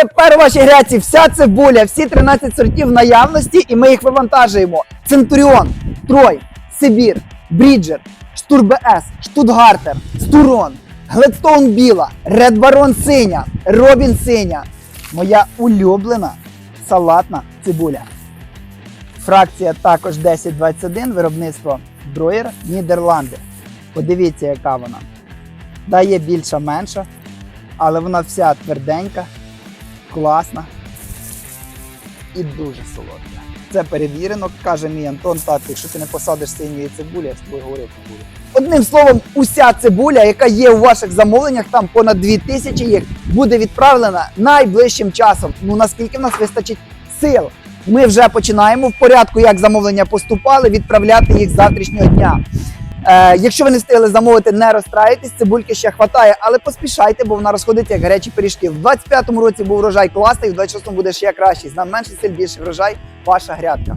Тепер у вашій гряці вся цибуля, всі 13 сортів наявності, і ми їх вивантажуємо. Центуріон, Трой, Сибір, Бріджер, Штурбе С, Штутгартер, Стурон, Гледстоун Біла, Ред Барон Синя, Робін Синя. Моя улюблена салатна цибуля. Фракція також 1021, виробництво Броєр, Нідерланди. Подивіться, яка вона. Дає більша менша, але вона вся тверденька, класна і дуже солодка. Це перевірено, каже мій Антон, тато, якщо ти не посадиш синьої цибулі, я з тобою говорити буду. Одним словом, уся цибуля, яка є у ваших замовленнях, там понад 2000 їх, буде відправлена найближчим часом. Ну наскільки в нас вистачить сил. Ми вже починаємо в порядку, як замовлення поступали, відправляти їх завтрашнього дня. Е, якщо ви не встигли замовити, не розстраюйтесь, цибульки ще хватає, але поспішайте, бо вона розходиться як гарячі пиріжки. В 25-му році був врожай класний, в 26-му буде ще кращий. З нам менше силь, більше врожай, ваша грядка.